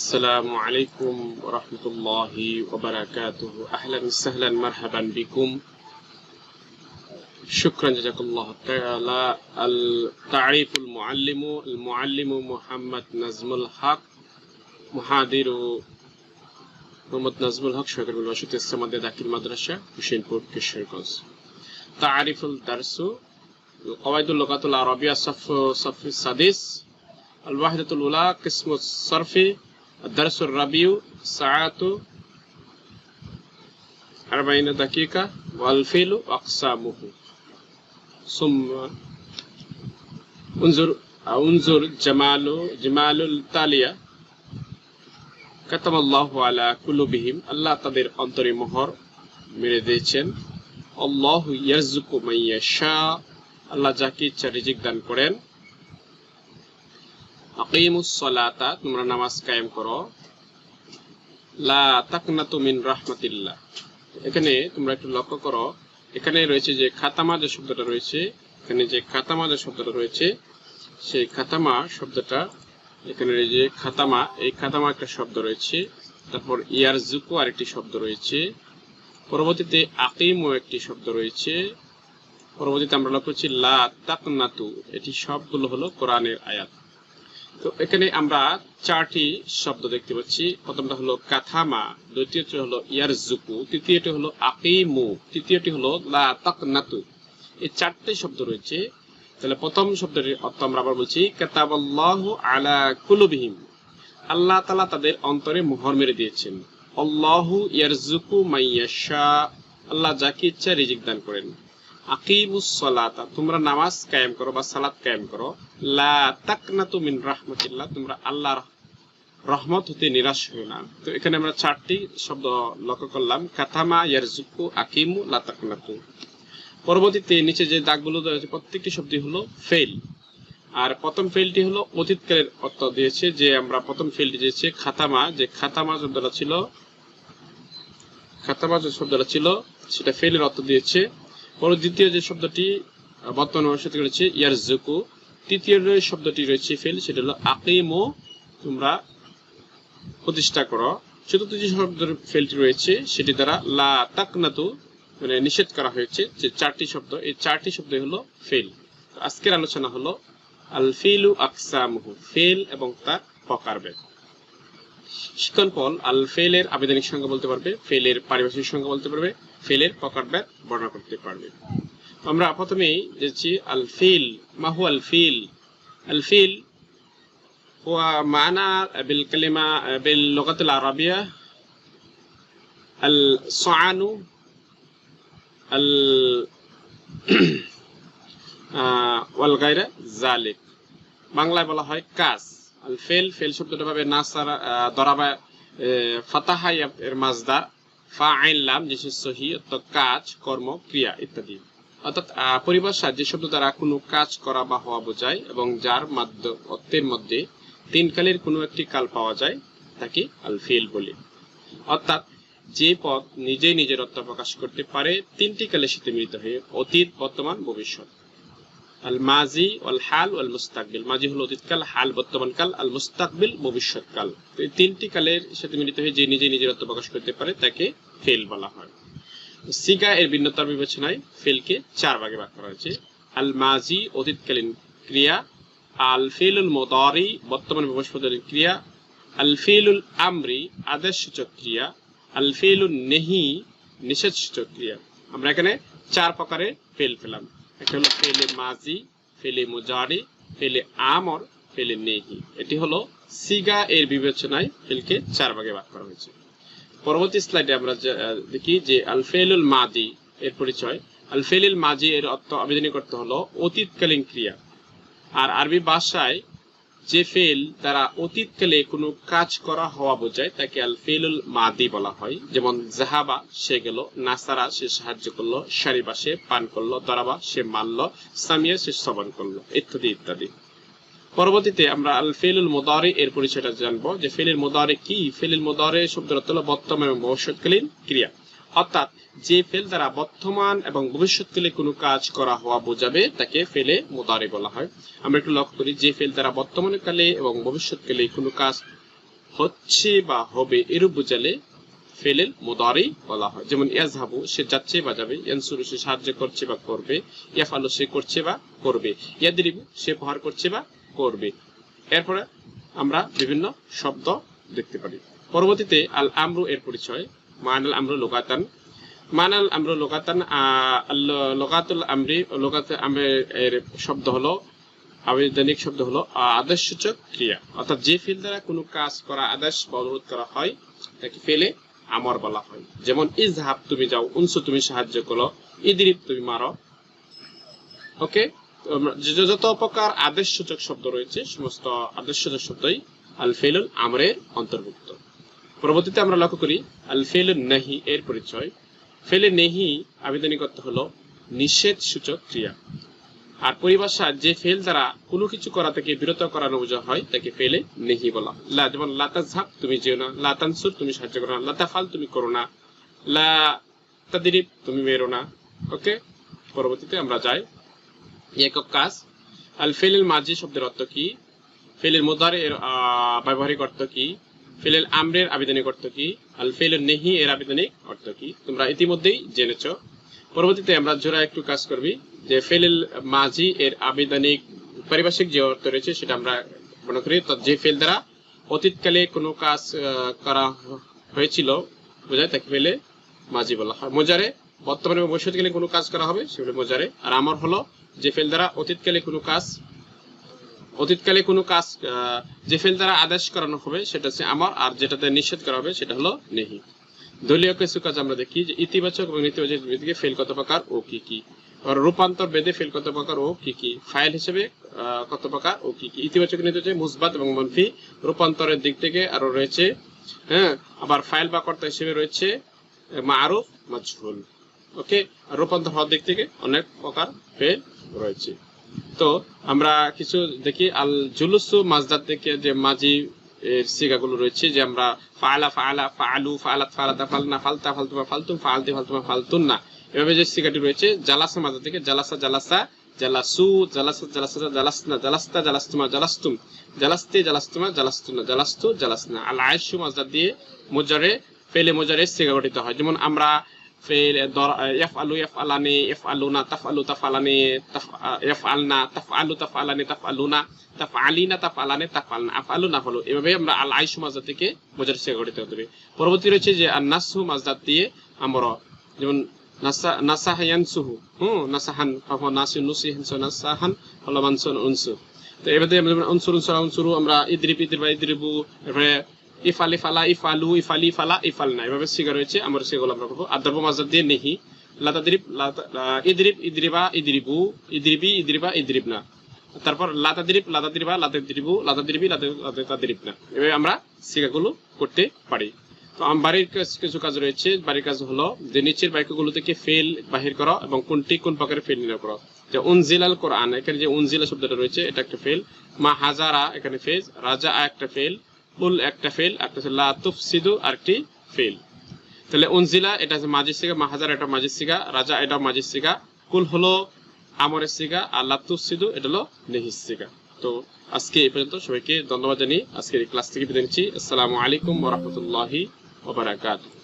السلام عليكم ورحمة الله وبركاته أهلا وسهلا مرحبا بكم شكرا جزاك الله تعالى التعريف المعلم المعلم محمد نزم الحق محاضر মোহাম্মদ নাজমুল হক সরকার বসতি ইসলামাদে দাখিল মাদ্রাসা হুসেনপুর কিশোরগঞ্জ তারিফুল দারসু قواعد اللغة العربية صف صف السادس الوحدة الأولى قسم الصرف الدرس الربيع ساعات أربعين دقيقة والفيل أقسامه ثم انظر انظر جمال جمال التالية কাতাম আল্লাহ আলা কুলুবিহিম আল্লাহ তাদের অন্তরে মোহর মেরে দিয়েছেন আল্লাহ ইয়ারজুকু মাইয়াশা আল্লাহ যাকে ইচ্ছা রিজিক দান করেন আকিমুস সালাতা তোমরা নামাজ কায়েম করো। লা তাকনাতু মিন রাহমাতিল্লাহ। এখানে তোমরা একটু লক্ষ্য করো, এখানে রয়েছে যে খাতামা যে শব্দটা রয়েছে, এখানে যে খাতামা যে শব্দটা রয়েছে, সেই খাতামা শব্দটা, এখানে যে খাতামা, এই খাতামা একটা শব্দ রয়েছে, তারপর ইয়ারজুকু আরেকটি শব্দ রয়েছে, পরবর্তীতে আকিমও একটি শব্দ রয়েছে, পরবর্তীতে আমরা লক্ষ্য করছি লা তাকনাতু, এটি সবগুলো হলো কোরআনের আয়াত। তো এখানে আমরা চারটি শব্দ দেখতে পাচ্ছি। প্রথমটা হলো কাথামা, দ্বিতীয়টি হলো ইয়ারজুকু তৃতীয়টি হলো আকিমু, তৃতীয়টি হলো লা তাকনাতু। এই চারটি শব্দ রয়েছে। তাহলে প্রথম শব্দটির অর্থ আমরা আবার বলছি, কেতাবাল্লাহু আলা কুলুবিহিম। আল্লাহ তালা তাদের অন্তরে মোহর মেরে দিয়েছেন। আল্লাহু ইয়ারজুকু মাইয়াশা, আল্লাহ যাকে ইচ্ছা রিজিক দান করেন। আকিমুস সালাতা তোমরা নামাজ কায়েম করো বা সালাত কায়েম করো। লা তাকনাতু মিন রাহমাতিল্লাহ, তোমরা আল্লাহর রহমত হতে নিরাশ হও না। তো এখানে আমরা চারটি শব্দ লক্ষ্য করলাম। কাথামা ইয়ারজুকু আকিমু লা তাকনাতু। পরবর্তীতে নিচে যে দাগগুলো দেওয়া প্রত্যেকটি শব্দ হলো ফেল আর প্রথম ফেলটি হলো অতীতকালের অর্থ দিয়েছে যে আমরা প্রথম ফেলটি দিয়েছে খাতামা, যে খাতামা শব্দটা ছিল, খাতামা যে শব্দটা ছিল, সেটা ফেলের অর্থ দিয়েছে পর দ্বিতীয় যে শব্দটি বর্তমান ভবিষ্যৎ করেছে ইয়ার জুকু তৃতীয় শব্দটি রয়েছে, ফেল, সেটা হলো আকিমো, তোমরা প্রতিষ্ঠা করো। চতুর্থ যে শব্দের ফেলটি রয়েছে, সেটি দ্বারা লা তাকনাতু মানে নিষেধ করা হয়েছে যে চারটি শব্দ, এই চারটি শব্দ হলো ফেল। আজকের আলোচনা হলো, আল ফিলু আকসামহু, ফেল এবং তার প্রকারভেদ। শিক্ষণ ফল আল ফেলের আবেদনিক সংজ্ঞা বলতে পারবে ফেলের পারিভাষিক সংজ্ঞা বলতে পারবে ফেলের প্রকারভেদ বর্ণনা করতে পারবে আমরা প্রথমেই দেখছি আল ফিল মাহু আল ফিল আল ফিল هو معنى بالكلمة باللغة العربية الصعن ওয়াল গায়রা জালিক বাংলায় বলা হয় কাজ আল ফেল ফেল শব্দটা পাবে নাসারা দরাবা ফাতাহা এর মাজদার ফা আইন লাম, যে সহি, অর্থাৎ কাজ, কর্ম, ক্রিয়া ইত্যাদি। অর্থাৎ পরিভাষা, যে শব্দ দ্বারা কোনো কাজ করা বা হওয়া বোঝায় এবং যার মাধ্যম অর্থের মধ্যে তিন কালের কোনো একটি কাল পাওয়া যায়, তাকে আল ফেল বলে। অর্থাৎ, যে পদ নিজেই নিজের অর্থ প্রকাশ করতে পারে, তিনটি কালের সাথে মিলিত হয়ে অতীত, বর্তমান, ভবিষ্যৎ। আল মাজি ওয়াল হাল ওয়াল মুস্তাকবিল মাজি হলো অতীতকাল, হাল বর্তমান কাল আল মুস্তাকবিল ভবিষ্যৎ কাল এই তিনটি কালের সাথে মিলিত হয়ে যে নিজে নিজের অর্থ প্রকাশ করতে পারে, তাকে ফেল বলা হয়। সিগা এর ভিন্নতার বিবেচনায় ফেলকে চার ভাগে ভাগ করা হয়েছে। আল মাজি অতীতকালীন ক্রিয়া আল ফেলুল মোদারি বর্তমান ভবিষ্যতের ক্রিয়া আল ফেলুল আমরি আদেশসূচক ক্রিয়া আল ফেলুল নেহি নিষেধসূচক ক্রিয়া। আমরা এখানে চার প্রকারে ফেল পেলাম। একটা হলো ফেলে মাজি, ফেলে মুজারি, ফেলে আমর, ফেলে নেহি। এটি হলো সিগা এর বিবেচনায় ফেলকে চার ভাগে ভাগ করা হয়েছে। পরবর্তী স্লাইডে আমরা দেখি যে আল ফেলুল মাদি এর পরিচয়। আল ফেলুল মাজি এর অর্থ আবেদনী করতে হলো অতীতকালীন ক্রিয়া। আর আরবি ভাষায় যে ফেল দ্বারা অতীতকালে কোনো কাজ করা হওয়া বোঝায়, তাকে আল ফেলুল মাদি বলা হয়। যেমন জাহাবা সে গেল। নাসারা, সে সাহায্য করল। সারিবা, সে পান করল। দরাবা, সে মারল। সামিয়া, সে শ্রবণ করল। ইত্যাদি ইত্যাদি। পরবর্তীতে আমরা আল ফেলুল মোদারে এর পরিচয়টা জানব যে ফেলের মোদারে কি? ফেলের মোদারে শব্দের অর্থ বর্তমান এবং ভবিষ্যৎকালীন ক্রিয়া। অর্থাৎ যে ফেল দ্বারা বর্তমান এবং ভবিষ্যৎকালে কোনো কাজ করা হওয়া বোঝাবে, তাকে ফেলে মোদারে বলা হয়। আমরা একটু লক্ষ্য করি যে ফেল দ্বারা বর্তমান কালে এবং ভবিষ্যৎকালে কোনো কাজ হচ্ছে বা হবে এরূপ বোঝালে ফেলেল মোদারেই বলা হয়। যেমন ইয়াজহাবু, সে যাচ্ছে বা যাবে, ইয়ানসুরু, সে সাহায্য করছে বা করবে ইয়াফালু সে করছে বা করবে, ইয়াদরিবু, সে প্রহার করছে বা করবে। এরপরে আমরা বিভিন্ন শব্দ দেখতে পারি। পরবর্তীতে আল আমরু এর পরিচয়। মান আল আমরু লোকাতান মান আল আমরু লোকাতান লোকাতুল আমরি, লোকাত আমরের এর শব্দ হলো, আবেদনিক শব্দ হলো আদেশসূচক ক্রিয়া। অর্থাৎ যে ফিল দ্বারা কোনো কাজ করা আদেশ বা অনুরোধ করা হয়, তাকে ফেলে আমর বলা হয়। যেমন, ইজহাব তুমি যাও, উনসু তুমি সাহায্য করো, ইদরিব তুমি মারো। ওকে যত প্রকার আদেশসূচক শব্দ রয়েছে, সমস্ত আদেশসূচক শব্দই আল ফেলুল আমরের অন্তর্ভুক্ত। পরবর্তীতে আমরা লক্ষ্য করি আল ফেলুল নাহি এর পরিচয়। ফেলে নেহি আবেদনিক অর্থ হলো নিষেধ সূচক ক্রিয়া। আর পরিভাষা যে ফেল দ্বারা কোনো কিছু করা থেকে বিরত করানো বোঝা হয়, তাকে ফেলে নেহি বলা। লা যেমন লাতাজহাব তুমি যেও না। লাতানসুর তুমি সাহায্য করো না। লাতাফাল তুমি করো না। লা তাদিরিব, তুমি মেরো না। ওকে পরবর্তীতে আমরা যাই। একক কাজ। আল ফেলেল মাঝি শব্দের অর্থ কি? ফেলের মোদার এর ব্যবহারিক অর্থ কি? ফেলেল আমরের আবেদনিক অর্থ কি? আল ফেলের নেহি এর আবেদনিক অর্থ কি? তোমরা ইতিমধ্যেই জেনেছ। পরবর্তীতে আমরা জোড়া একটু কাজ করবি, যে ফেলেল মাঝি এর আবেদনিক পারিভাষিক যে অর্থ রয়েছে সেটা আমরা মনে করি যে ফেল দ্বারা অতীতকালে কোনো কাজ করা হয়েছিল, বোঝায় তাকে ফেলে মাঝি বলা হয়। মোজারে, বর্তমানে ভবিষ্যৎকালে কোনো কাজ করা হবে সেগুলো মোজারে। আর আমার হলো যে ফেল দ্বারা অতীতকালে কোনো কাজ অতীতকালে কোনো কাজ যে ফেল দ্বারা আদেশ করানো হবে, সেটা হচ্ছে আমার, আর যেটাতে নিষেধ করা হবে, সেটা হলো নেহি। দলীয় কিছু কাজ আমরা দেখি যে ইতিবাচক এবং নেতিবাচক ফেল কত প্রকার ও কি কি। রূপান্তর বেদে ফেল কত প্রকার ও কি কি। ফাইল হিসেবে কত প্রকার ও কি কি। ইতিবাচক, নেতিবাচক, মুসবাত এবং মনফি রূপান্তরের দিক থেকে আরও রয়েছে হ্যাঁ? আবার ফাইল বা কর্তা হিসেবে রয়েছে মারুফ, মাজহুল। ওকে? রূপান্তর হওয়ার দিক থেকে অনেক প্রকার ফেল রয়েছে। তো আমরা কিছু দেখি, আল জুলুসু মাজদার থেকে যে মাঝি এর সিগাগুলো রয়েছে, যে আমরা ফাআলা ফাআলা ফাআলু ফাআলাত ফাআলাতা ফালনা, ফালতা ফালতুমা ফালতুম, ফালতি ফালতুমা ফালতুন না। এভাবে যে সিগাটি রয়েছে, জালাসা মাজদা থেকে জালাসা জালাসা, জালাসু, জালাসা জালাসা, জালাসনা, জালাস্তা, জালাস্তুমা, জালাস্তুম, জালাস্তে, জালাস্তুমা, জালাস্তুনা, জালাস্তু, জালাসনা। আল আয়েশু মাজদার দিয়ে মোজারে, ফেলে মোজারে সিগা গঠিত হয়। যেমন আমরা ইয়াফআলু ইয়াফআলানি ইয়াফআলুনা তাফআলু তাফআলানি তাফ- ইয়াফআলনা তাফআলু তাফআলানি তাফআলুনা তাফআলিনা তাফআলানি তাফআলনা আফআলু নাফআলু এভাবে আমরা আল আইশু মাজদা থেকে সিগা গঠিত হতে হবে। পরবর্তী রয়েছে যে আর নাসহু মাজদার দিয়ে আমরা। যেমন নাসা হুম, নাসাহান নাসি নুসিহান উনসু। তো এবারে আমরা উনসুর আমরা ইদ্রিব ইফালি ফালা ইফালু, ইফালি ফালা ইফাল না এভাবে সিগা রয়েছে আমরা সেগুলো আমরা করব। আদার্ব মাজার দিয়ে নেহি। লাতাদ্রিব লাতা- লা- ইদ্রিব ইদ্রিবা, ইদ্রিবু, ইদ্রিবি, ইদ্রিবা না তারপর লাতাদ্রিব লাতাদ্রিবা লাতাদ্রিবু লাতাদ্রিবি লাতাদ্রিব না এভাবে আমরা সিগাগুলো করতে পারি। তো বাড়ির কিছু কাজ রয়েছে। বাড়ির কাজ হলো যে নিচের বাক্যগুলো থেকে ফেল বাহির করা এবং কোনটি কোন প্রকারের ফেল নির্ণয় করা। যে উনজিলাল কোরআন, এখানে যে উনজিলা শব্দটা রয়েছে, এটা একটা ফেল। মা হাজারা, এখানে ফেজ। রাজা একটা ফেল। উল একটা ফেল একটা হচ্ছে লা আর একটি ফেল। তাহলে উনজিলা, এটা হচ্ছে মাজির সিগা মাহাজার, এটা মাজির সিগা রাজা এটা মাজির সিগা কুল হলো আমরের সিগা আর লাতুফ তুফসিদু, এটা হলো নেহিস সিগা তো আজকে এই পর্যন্ত সবাইকে ধন্যবাদ জানিয়ে আজকের এই ক্লাস থেকে বিদায় নিচ্ছি। আসসালামু আলাইকুম ওয়া রাহমাতুল্লাহি ওয়া বারাকাতুহু।